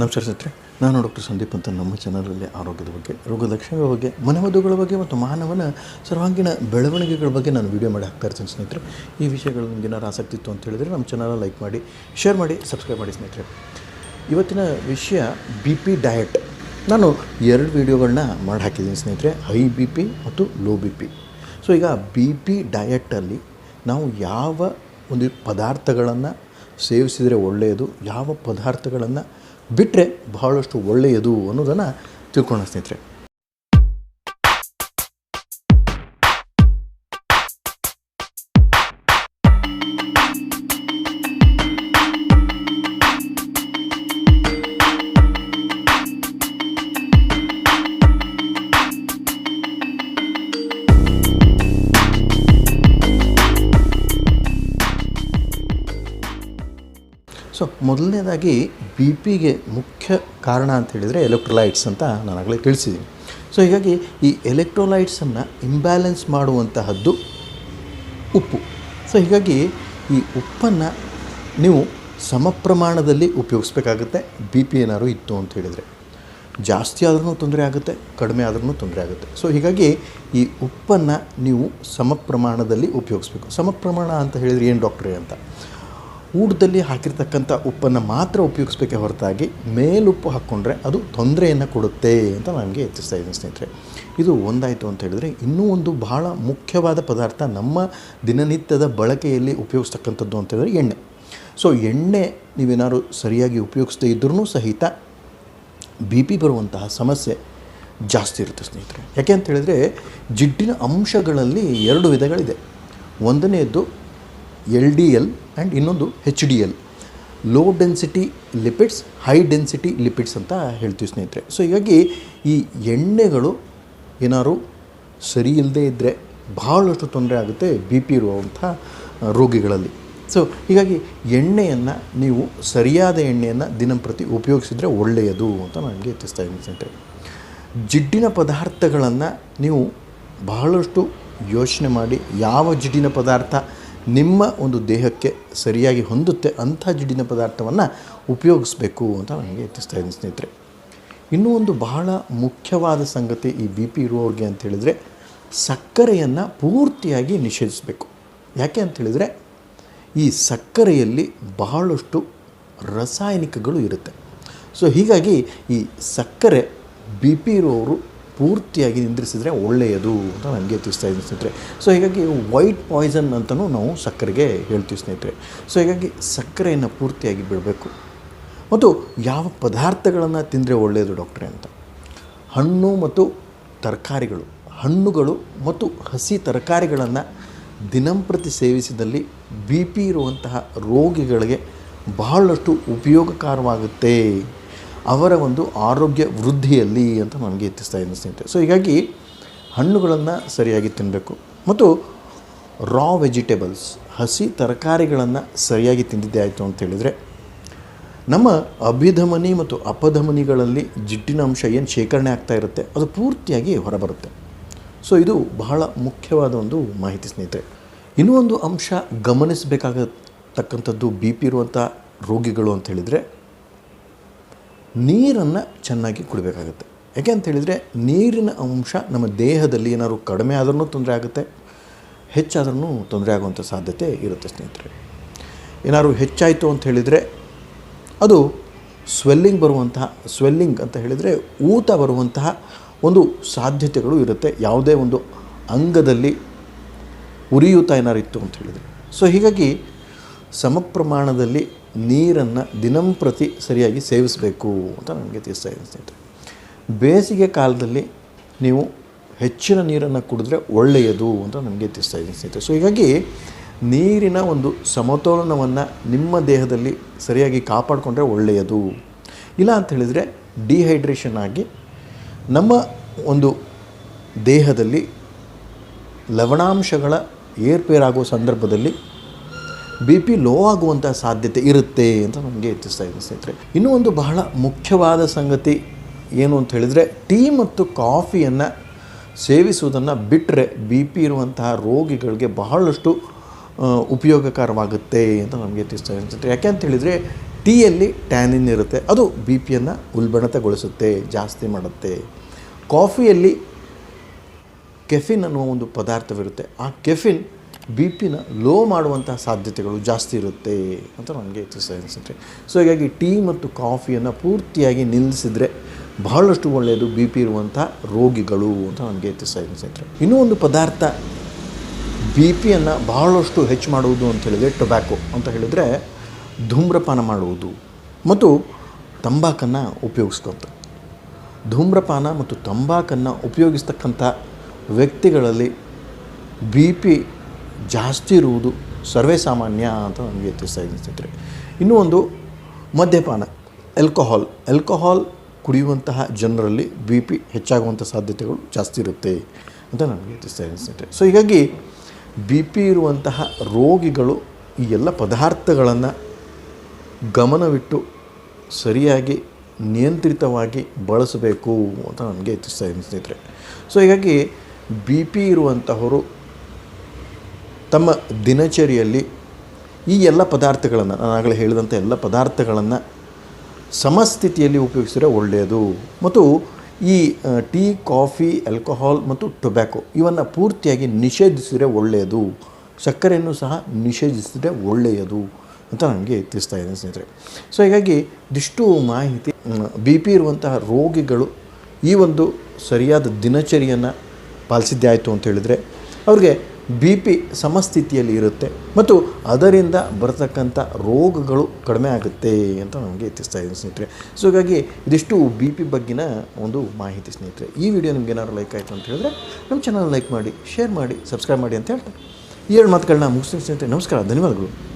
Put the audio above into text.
ನಮಸ್ಕಾರ ಸ್ನೇಹಿತರೆ ನಾನು ಡಾಕ್ಟರ್ ಸಂದೀಪ್ ಅಂತ ನಮ್ಮ ಚಾನಲಲ್ಲಿ ಆರೋಗ್ಯದ ಬಗ್ಗೆ ರೋಗ ಲಕ್ಷಣಗಳ ಬಗ್ಗೆ ಮನೆಮದ್ದುಗಳ ಬಗ್ಗೆ ಮತ್ತು ಮಾನವನ ಸರ್ವಾಂಗೀಣ ಬೆಳವಣಿಗೆಗಳ ಬಗ್ಗೆ ನಾನು ವೀಡಿಯೋ ಮಾಡಿ ಹಾಕ್ತಾ ಇರ್ತೀನಿ ಸ್ನೇಹಿತರೆ. ಈ ವಿಷಯಗಳು ನಿಮ್ಗೆ ಏನಾರು ಆಸಕ್ತಿ ಇತ್ತು ಅಂತ ಹೇಳಿದರೆ ನಮ್ಮ ಚಾನಲ್ ಲೈಕ್ ಮಾಡಿ ಶೇರ್ ಮಾಡಿ ಸಬ್ಸ್ಕ್ರೈಬ್ ಮಾಡಿ ಸ್ನೇಹಿತರೆ. ಇವತ್ತಿನ ವಿಷಯ ಬಿ ಪಿ ಡಯಟ್ ನಾನು ಎರಡು ವೀಡಿಯೋಗಳನ್ನ ಮಾಡಿ ಹಾಕಿದ್ದೀನಿ ಸ್ನೇಹಿತರೆ. ಹೈ ಬಿ ಪಿ ಮತ್ತು ಲೋ ಬಿ ಪಿ ಸೊ ಈಗ ಬಿ ಪಿ ಡಯಟಲ್ಲಿ ನಾವು ಯಾವ ಒಂದು ಪದಾರ್ಥಗಳನ್ನು ಸೇವಿಸಿದರೆ ಒಳ್ಳೆಯದು, ಯಾವ ಪದಾರ್ಥಗಳನ್ನು ಬಿಟ್ಟರೆ ಬಹಳಷ್ಟು ಒಳ್ಳೆಯದು ಅನ್ನೋದನ್ನು ತಿಳ್ಕೊಳ್ಳೋಣ ಸ್ನೇಹಿತರೆ. ಸೊ ಮೊದಲನೇದಾಗಿ ಬಿ ಪಿಗೆ ಮುಖ್ಯ ಕಾರಣ ಅಂತ ಹೇಳಿದರೆ ಎಲೆಕ್ಟ್ರೋಲೈಟ್ಸ್ ಅಂತ ನಾನು ಆಗಲೇ ತಿಳಿಸಿದ್ದೀನಿ. ಸೊ ಹೀಗಾಗಿ ಈ ಎಲೆಕ್ಟ್ರೋಲೈಟ್ಸನ್ನು ಇಂಬ್ಯಾಲೆನ್ಸ್ ಮಾಡುವಂತಹದ್ದು ಉಪ್ಪು. ಸೊ ಹೀಗಾಗಿ ಈ ಉಪ್ಪನ್ನು ನೀವು ಸಮ ಪ್ರಮಾಣದಲ್ಲಿ ಉಪಯೋಗಿಸ್ಬೇಕಾಗುತ್ತೆ. ಬಿ ಪಿ ಏನಾದ್ರು ಇತ್ತು ಅಂತ ಹೇಳಿದರೆ. ಜಾಸ್ತಿ ಆದ್ರೂ ತೊಂದರೆ ಆಗುತ್ತೆ, ಕಡಿಮೆ ಆದ್ರೂ ತೊಂದರೆ ಆಗುತ್ತೆ. ಸೊ ಹೀಗಾಗಿ ಈ ಉಪ್ಪನ್ನು ನೀವು ಸಮ ಪ್ರಮಾಣದಲ್ಲಿ ಉಪಯೋಗಿಸ್ಬೇಕು. ಸಮ ಪ್ರಮಾಣ ಅಂತ ಹೇಳಿದರೆ ಏನು ಡಾಕ್ಟ್ರೇ ಅಂತ? ಊಟದಲ್ಲಿ ಹಾಕಿರ್ತಕ್ಕಂಥ ಉಪ್ಪನ್ನು ಮಾತ್ರ ಉಪಯೋಗಿಸ್ಬೇಕೆ ಹೊರತಾಗಿ ಮೇಲುಪ್ಪು ಹಾಕ್ಕೊಂಡ್ರೆ ಅದು ತೊಂದರೆಯನ್ನು ಕೊಡುತ್ತೆ ಅಂತ ನನಗೆ ಎಚ್ಚರಿಸ್ತಾ ಇದ್ದೀನಿ ಸ್ನೇಹಿತರೆ. ಇದು ಒಂದಾಯಿತು ಅಂತ ಹೇಳಿದ್ರೆ ಇನ್ನೂ ಒಂದು ಬಹಳ ಮುಖ್ಯವಾದ ಪದಾರ್ಥ ನಮ್ಮ ದಿನನಿತ್ಯದ ಬಳಕೆಯಲ್ಲಿ ಉಪಯೋಗಿಸ್ತಕ್ಕಂಥದ್ದು ಅಂತ ಹೇಳಿದ್ರೆ ಎಣ್ಣೆ. ಸೊ ಎಣ್ಣೆ ನೀವೇನಾದ್ರು ಸರಿಯಾಗಿ ಉಪಯೋಗಿಸದೇ ಇದ್ರೂ ಸಹಿತ ಬಿ ಪಿ ಬರುವಂತಹ ಸಮಸ್ಯೆ ಜಾಸ್ತಿ ಇರುತ್ತೆ ಸ್ನೇಹಿತರೆ. ಯಾಕೆ ಅಂತ ಹೇಳಿದರೆ ಜಿಡ್ಡಿನ ಅಂಶಗಳಲ್ಲಿ ಎರಡು ವಿಧಗಳಿದೆ. ಒಂದನೆಯದ್ದು ಎಲ್ ಡಿ ಎಲ್ ಆ್ಯಂಡ್ ಇನ್ನೊಂದು H D L low density lipids high density lipids ಅಂತ ಹೇಳ್ತೀವಿ ಸ್ನೇಹಿತರೆ. ಸೊ ಹೀಗಾಗಿ ಈ ಎಣ್ಣೆಗಳು ಏನಾದ್ರು ಸರಿ ಇಲ್ಲದೆ ಇದ್ದರೆ ಬಹಳಷ್ಟು ತೊಂದರೆ ಆಗುತ್ತೆ ಬಿ ಪಿ ಇರುವಂಥ ರೋಗಿಗಳಲ್ಲಿ. ಸೊ ಹೀಗಾಗಿ ಎಣ್ಣೆಯನ್ನು ನೀವು ಸರಿಯಾದ ಎಣ್ಣೆಯನ್ನು ದಿನಂಪ್ರತಿ ಉಪಯೋಗಿಸಿದರೆ ಒಳ್ಳೆಯದು ಅಂತ ನನಗೆ ಎತ್ತಿಸ್ತಾ ಇದ್ದೀನಿ ಸ್ನೇಹಿತರೆ. ಜಿಡ್ಡಿನ ಪದಾರ್ಥಗಳನ್ನು ನೀವು ಬಹಳಷ್ಟು ಯೋಚನೆ ಮಾಡಿ ಯಾವ ಜಿಡ್ಡಿನ ಪದಾರ್ಥ ನಿಮ್ಮ ಒಂದು ದೇಹಕ್ಕೆ ಸರಿಯಾಗಿ ಹೊಂದುತ್ತೆ ಅಂಥ ಜಿಡ್ಡಿನ ಪದಾರ್ಥವನ್ನು ಉಪಯೋಗಿಸ್ಬೇಕು ಅಂತ ನನಗೆ ಎತ್ತಿಸ್ತಾ ಇದ್ದೀನಿ ಸ್ನೇಹಿತರೆ. ಇನ್ನೂ ಒಂದು ಬಹಳ ಮುಖ್ಯವಾದ ಸಂಗತಿ ಈ ಬಿ ಪಿ ಇರುವವ್ರಿಗೆ ಅಂತ ಹೇಳಿದರೆ ಸಕ್ಕರೆಯನ್ನು ಪೂರ್ತಿಯಾಗಿ ನಿಷೇಧಿಸಬೇಕು. ಯಾಕೆ ಅಂತೇಳಿದರೆ ಈ ಸಕ್ಕರೆಯಲ್ಲಿ ಬಹಳಷ್ಟು ರಾಸಾಯನಿಕಗಳು ಇರುತ್ತೆ. ಸೊ ಹೀಗಾಗಿ ಈ ಸಕ್ಕರೆ ಬಿ ಪಿ ಇರುವವರು ಪೂರ್ತಿಯಾಗಿ ನಿಂದ್ರಿಸಿದರೆ ಒಳ್ಳೆಯದು ಅಂತ ನನಗೆ ತಿಳಿಸ್ತಾ ಇದ್ದೀನಿ ಸ್ನೇಹಿತರೆ. ಸೊ ಹೀಗಾಗಿ ವೈಟ್ ಪಾಯ್ಸನ್ ಅಂತಲೂ ನಾವು ಸಕ್ಕರೆಗೆ ಹೇಳ್ತೀವಿ ಸ್ನೇಹಿತರೆ. ಸೊ ಹೀಗಾಗಿ ಸಕ್ಕರೆಯನ್ನು ಪೂರ್ತಿಯಾಗಿ ಬಿಡಬೇಕು. ಮತ್ತು ಯಾವ ಪದಾರ್ಥಗಳನ್ನು ತಿಂದರೆ ಒಳ್ಳೆಯದು ಡಾಕ್ಟ್ರೆ ಅಂತ? ಹಣ್ಣು ಮತ್ತು ತರಕಾರಿಗಳು, ಹಣ್ಣುಗಳು ಮತ್ತು ಹಸಿ ತರಕಾರಿಗಳನ್ನು ದಿನಂಪ್ರತಿ ಸೇವಿಸಿದಲ್ಲಿ ಬಿ ಪಿ ಇರುವಂತಹ ರೋಗಿಗಳಿಗೆ ಬಹಳಷ್ಟು ಉಪಯೋಗಕಾರವಾಗುತ್ತೆ. ಅವರ ಒಂದು ಆರೋಗ್ಯ ವೃದ್ಧಿಯಲ್ಲಿ ಅಂತ ನನಗೆ ಎತ್ತಿಸ್ತಾ ಇದ್ದೀನಿ ಸ್ನೇಹಿತರೆ. ಸೊ ಹೀಗಾಗಿ ಹಣ್ಣುಗಳನ್ನು ಸರಿಯಾಗಿ ತಿನ್ನಬೇಕು ಮತ್ತು ರಾ ವೆಜಿಟೇಬಲ್ಸ್ ಹಸಿ ತರಕಾರಿಗಳನ್ನು ಸರಿಯಾಗಿ ತಿಂದಿದ್ದೇ ಆಯಿತು ಅಂತ ಹೇಳಿದರೆ, ನಮ್ಮ ಅಭಿಧಮನಿ ಮತ್ತು ಅಪಧಮನಿಗಳಲ್ಲಿ ಜಿಡ್ಡಿನ ಅಂಶ ಏನು ಶೇಖರಣೆ ಆಗ್ತಾ ಇರುತ್ತೆ, ಅದು ಪೂರ್ತಿಯಾಗಿ ಹೊರಬರುತ್ತೆ. ಸೊ ಇದು ಬಹಳ ಮುಖ್ಯವಾದ ಒಂದು ಮಾಹಿತಿ ಸ್ನೇಹಿತರೆ. ಇನ್ನೂ ಒಂದು ಅಂಶ ಗಮನಿಸಬೇಕಾಗತಕ್ಕಂಥದ್ದು ಬಿ ಪಿ ಇರುವಂಥ ರೋಗಿಗಳು ಅಂತ ಹೇಳಿದರೆ ನೀರನ್ನು ಚೆನ್ನಾಗಿ ಕುಡಿಬೇಕಾಗುತ್ತೆ. ಯಾಕೆ ಅಂತ ಹೇಳಿದರೆ ನೀರಿನ ಅಂಶ ನಮ್ಮ ದೇಹದಲ್ಲಿ ಏನಾದ್ರು ಕಡಿಮೆ ಆದ್ರೂ ತೊಂದರೆ ಆಗುತ್ತೆ ಹೆಚ್ಚಾದ್ರೂ ತೊಂದರೆ ಆಗುವಂಥ ಸಾಧ್ಯತೆ ಇರುತ್ತೆ ಸ್ನೇಹಿತರೆ. ಏನಾದ್ರು ಹೆಚ್ಚಾಯಿತು ಅಂತ ಹೇಳಿದರೆ ಅದು ಸ್ವೆಲ್ಲಿಂಗ್ ಬರುವಂತಹ ಸ್ವೆಲ್ಲಿಂಗ್ ಅಂತ ಹೇಳಿದರೆ ಊತ ಬರುವಂತಹ ಒಂದು ಸಾಧ್ಯತೆಗಳು ಇರುತ್ತೆ. ಯಾವುದೇ ಒಂದು ಅಂಗದಲ್ಲಿ ಉರಿಯೂತ ಏನಾರು ಇತ್ತು ಅಂತ ಹೇಳಿದರೆ. ಸೊ ಹೀಗಾಗಿ ಸಮ ಪ್ರಮಾಣದಲ್ಲಿ ನೀರನ್ನು ದಿನಂಪ್ರತಿ ಸರಿಯಾಗಿ ಸೇವಿಸಬೇಕು ಅಂತ ನನಗೆ ತಿಳಿಸ್ತಾ ಇದ್ದೀನಿ ಸ್ನೇಹಿತರೆ. ಬೇಸಿಗೆ ಕಾಲದಲ್ಲಿ ನೀವು ಹೆಚ್ಚಿನ ನೀರನ್ನು ಕುಡಿದ್ರೆ ಒಳ್ಳೆಯದು ಅಂತ ನನಗೆ ತಿಳಿಸ್ತಾ ಇದ್ದೀನಿ ಸ್ನೇಹಿತರೆ. ಸೊ ಹೀಗಾಗಿ ನೀರಿನ ಒಂದು ಸಮತೋಲನವನ್ನು ನಿಮ್ಮ ದೇಹದಲ್ಲಿ ಸರಿಯಾಗಿ ಕಾಪಾಡಿಕೊಂಡ್ರೆ ಒಳ್ಳೆಯದು. ಇಲ್ಲ ಅಂತ ಹೇಳಿದರೆ ಡಿಹೈಡ್ರೇಷನ್ ಆಗಿ ನಮ್ಮ ಒಂದು ದೇಹದಲ್ಲಿ ಲವಣಾಂಶಗಳ ಏರ್ಪೇರಾಗುವ ಸಂದರ್ಭದಲ್ಲಿ ಬಿ ಪಿ ಲೋ ಆಗುವಂಥ ಸಾಧ್ಯತೆ ಇರುತ್ತೆ ಅಂತ ನಮಗೆ ಹೆಚ್ಚಿಸ್ತಾ ಇದ್ದೀನಿ ಸ್ನೇಹಿತರೆ. ಇನ್ನೂ ಒಂದು ಬಹಳ ಮುಖ್ಯವಾದ ಸಂಗತಿ ಏನು ಅಂತ ಹೇಳಿದರೆ, ಟೀ ಮತ್ತು ಕಾಫಿಯನ್ನು ಸೇವಿಸುವುದನ್ನು ಬಿಟ್ಟರೆ ಬಿ ಪಿ ಇರುವಂತಹ ರೋಗಿಗಳಿಗೆ ಬಹಳಷ್ಟು ಉಪಯೋಗಕರವಾಗುತ್ತೆ ಅಂತ ನಮಗೆ ತಿಳಿಸ್ತಾ ಅನಿಸುತ್ತೆ ಯಾಕೆ ಅಂತ ಹೇಳಿದರೆ, ಟೀಯಲ್ಲಿ ಟ್ಯಾನಿನ್ ಇರುತ್ತೆ. ಅದು ಬಿ ಪಿಯನ್ನು ಉಲ್ಬಣತೆಗೊಳಿಸುತ್ತೆ, ಜಾಸ್ತಿ ಮಾಡುತ್ತೆ. ಕಾಫಿಯಲ್ಲಿ ಕೆಫಿನ್ ಅನ್ನುವ ಒಂದು ಪದಾರ್ಥವಿರುತ್ತೆ. ಆ ಕೆಫಿನ್ ಬಿ ಪಿನ ಲೋ ಮಾಡುವಂತಹ ಸಾಧ್ಯತೆಗಳು ಜಾಸ್ತಿ ಇರುತ್ತೆ ಅಂತ ನನಗೆ ಎಕ್ಸಸೈಸ್ ಅನಿಸುತ್ತೆ. ಸೊ ಹೀಗಾಗಿ ಟೀ ಮತ್ತು ಕಾಫಿಯನ್ನು ಪೂರ್ತಿಯಾಗಿ ನಿಲ್ಲಿಸಿದರೆ ಬಹಳಷ್ಟು ಒಳ್ಳೆಯದು ಬಿ ಪಿ ಇರುವಂಥ ರೋಗಿಗಳು ಅಂತ ನನಗೆ ಎಕ್ಸಸೈಸ್ ಅನಿಸುತ್ತೆ. ಇನ್ನೂ ಒಂದು ಪದಾರ್ಥ ಬಿ ಪಿಯನ್ನು ಬಹಳಷ್ಟು ಹೆಚ್ಚು ಮಾಡುವುದು ಅಂತ ಹೇಳಿದರೆ ಟೊಬ್ಯಾಕೊ ಅಂತ ಹೇಳಿದರೆ ಧೂಮ್ರಪಾನ ಮಾಡುವುದು ಮತ್ತು ತಂಬಾಕನ್ನು ಉಪಯೋಗಿಸ್ಕೊತ. ಧೂಮ್ರಪಾನ ಮತ್ತು ತಂಬಾಕನ್ನು ಉಪಯೋಗಿಸ್ತಕ್ಕಂಥ ವ್ಯಕ್ತಿಗಳಲ್ಲಿ ಬಿ ಪಿ ಜಾಸ್ತಿ ಇರುವುದು ಸರ್ವೇ ಸಾಮಾನ್ಯ ಅಂತ ನನಗೆ ತಿಳಿಸ್ತಾ ಇನ್ನೂ ಒಂದು ಮದ್ಯಪಾನ ಆಲ್ಕೋಹಾಲ್ ಆಲ್ಕೋಹಾಲ್ ಕುಡಿಯುವಂತಹ ಜನರಲ್ಲಿ ಬಿ ಪಿ ಹೆಚ್ಚಾಗುವಂಥ ಸಾಧ್ಯತೆಗಳು ಜಾಸ್ತಿ ಇರುತ್ತೆ ಅಂತ ನನಗೆ ತಿಳಿಸ್ತಾ ಅನಿಸುತ್ತೆ ಸೊ ಹೀಗಾಗಿ ಬಿ ಪಿ ಇರುವಂತಹ ರೋಗಿಗಳು ಈ ಎಲ್ಲ ಪದಾರ್ಥಗಳನ್ನು ಗಮನವಿಟ್ಟು ಸರಿಯಾಗಿ ನಿಯಂತ್ರಿತವಾಗಿ ಬಳಸಬೇಕು ಅಂತ ನನಗೆ ಹೆಚ್ಚಿಸ್ತಾ ಸ್ನೇಹಿತರೆ. ಸೊ ಹೀಗಾಗಿ ಬಿ ಪಿ ಇರುವಂತಹವರು ತಮ್ಮ ದಿನಚರಿಯಲ್ಲಿ ಈ ಎಲ್ಲ ಪದಾರ್ಥಗಳನ್ನು ನಾನಾಗಲೇ ಹೇಳಿದಂಥ ಎಲ್ಲ ಪದಾರ್ಥಗಳನ್ನು ಸಮಸ್ಥಿತಿಯಲ್ಲಿ ಉಪಯೋಗಿಸಿದರೆ ಒಳ್ಳೆಯದು. ಮತ್ತು ಈ ಟೀ, ಕಾಫಿ, ಆಲ್ಕೋಹಾಲ್ ಮತ್ತು ಟೊಬ್ಯಾಕೊ ಇವನ್ನು ಪೂರ್ತಿಯಾಗಿ ನಿಷೇಧಿಸಿದರೆ ಒಳ್ಳೆಯದು. ಸಕ್ಕರೆಯನ್ನು ಸಹ ನಿಷೇಧಿಸಿದರೆ ಒಳ್ಳೆಯದು ಅಂತ ನನಗೆ ತಿಳಿಸ್ತಾ ಇದ್ದೀನಿ ಸ್ನೇಹಿತರೆ. ಸೊ ಹೀಗಾಗಿ ಇದಿಷ್ಟು ಮಾಹಿತಿ ಬಿ ಪಿ ಇರುವಂತಹ ರೋಗಿಗಳು ಈ ಒಂದು ಸರಿಯಾದ ದಿನಚರಿಯನ್ನು ಪಾಲಿಸಿದ್ದೇ ಆಯಿತು ಅಂತ ಹೇಳಿದರೆ, ಅವ್ರಿಗೆ ಬಿ ಪಿ ಸಮಸ್ಥಿತಿಯಲ್ಲಿ ಇರುತ್ತೆ. ಮತ್ತು ಅದರಿಂದ ಬರತಕ್ಕಂಥ ರೋಗಗಳು ಕಡಿಮೆ ಆಗುತ್ತೆ ಅಂತ ನಮಗೆ ತಿಳಿಸ್ತಾ ಇದ್ದೀನಿ ಸ್ನೇಹಿತರೆ. ಸೊ ಹಾಗಾಗಿ ಇದಿಷ್ಟು ಬಿ ಪಿ ಬಗ್ಗಿನ ಒಂದು ಮಾಹಿತಿ ಸ್ನೇಹಿತರೆ. ಈ ವಿಡಿಯೋ ನಿಮ್ಗೆ ಏನಾದ್ರು ಲೈಕ್ ಆಯಿತು ಅಂತ ಹೇಳಿದ್ರೆ ನಮ್ಮ ಚಾನಲ್ ಲೈಕ್ ಮಾಡಿ ಶೇರ್ ಮಾಡಿ ಸಬ್ಸ್ಕ್ರೈಬ್ ಮಾಡಿ ಅಂತ ಹೇಳ್ತಾರೆ ಈ ಎರಡು ಮಾತುಗಳನ್ನ ಮುಗಿಸ್ತೀನಿ ಸ್ನೇಹಿತರೆ. ನಮಸ್ಕಾರ, ಧನ್ಯವಾದಗಳು.